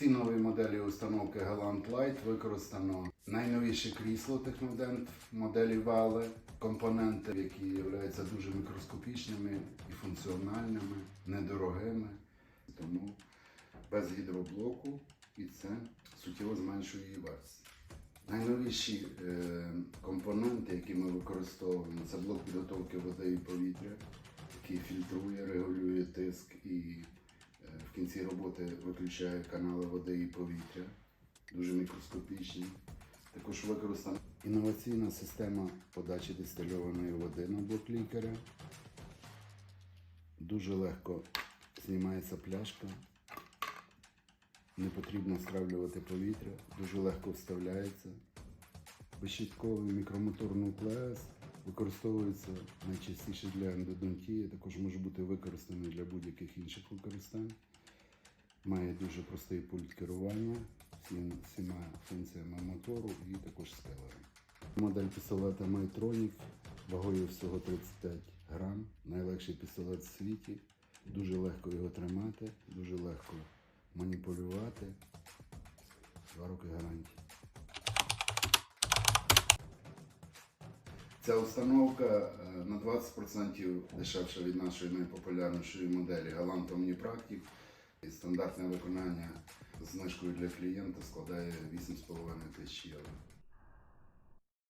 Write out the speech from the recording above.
цій новій моделі установки Galant Light використано найновіше крісло Технодент моделі Vale, компоненти, які являються дуже мікроскопічними і функціональними, недорогими. Тому без гідроблоку і це суттєво зменшує її вартість. Найновіші е, компоненти, які ми використовуємо, це блок підготовки води і повітря, який фільтрує, регулює тиск і кінці роботи виключає канали води і повітря, дуже мікроскопічні. Також використана інноваційна система подачі дистильованої води на блок лікаря. Дуже легко знімається пляшка. Не потрібно стравлювати повітря, дуже легко вставляється. Безщітковий мікромотор нуклеас використовується найчастіше для ендодонтії, також може бути використаний для будь-яких інших використань. Має дуже простий пульт керування всім- всіма функціями мотору і також скелером. Модель пістолета Майтрonic вагою всього 35 грам. Найлегший пістолет в світі. Дуже легко його тримати, дуже легко маніпулювати. Два роки гарантії. Ця установка е, на 20% дешевша від нашої найпопулярнішої моделі Galant Omnipractic. Стандартне виконання з знижкою для клієнта складає 8,5 тисяч євро.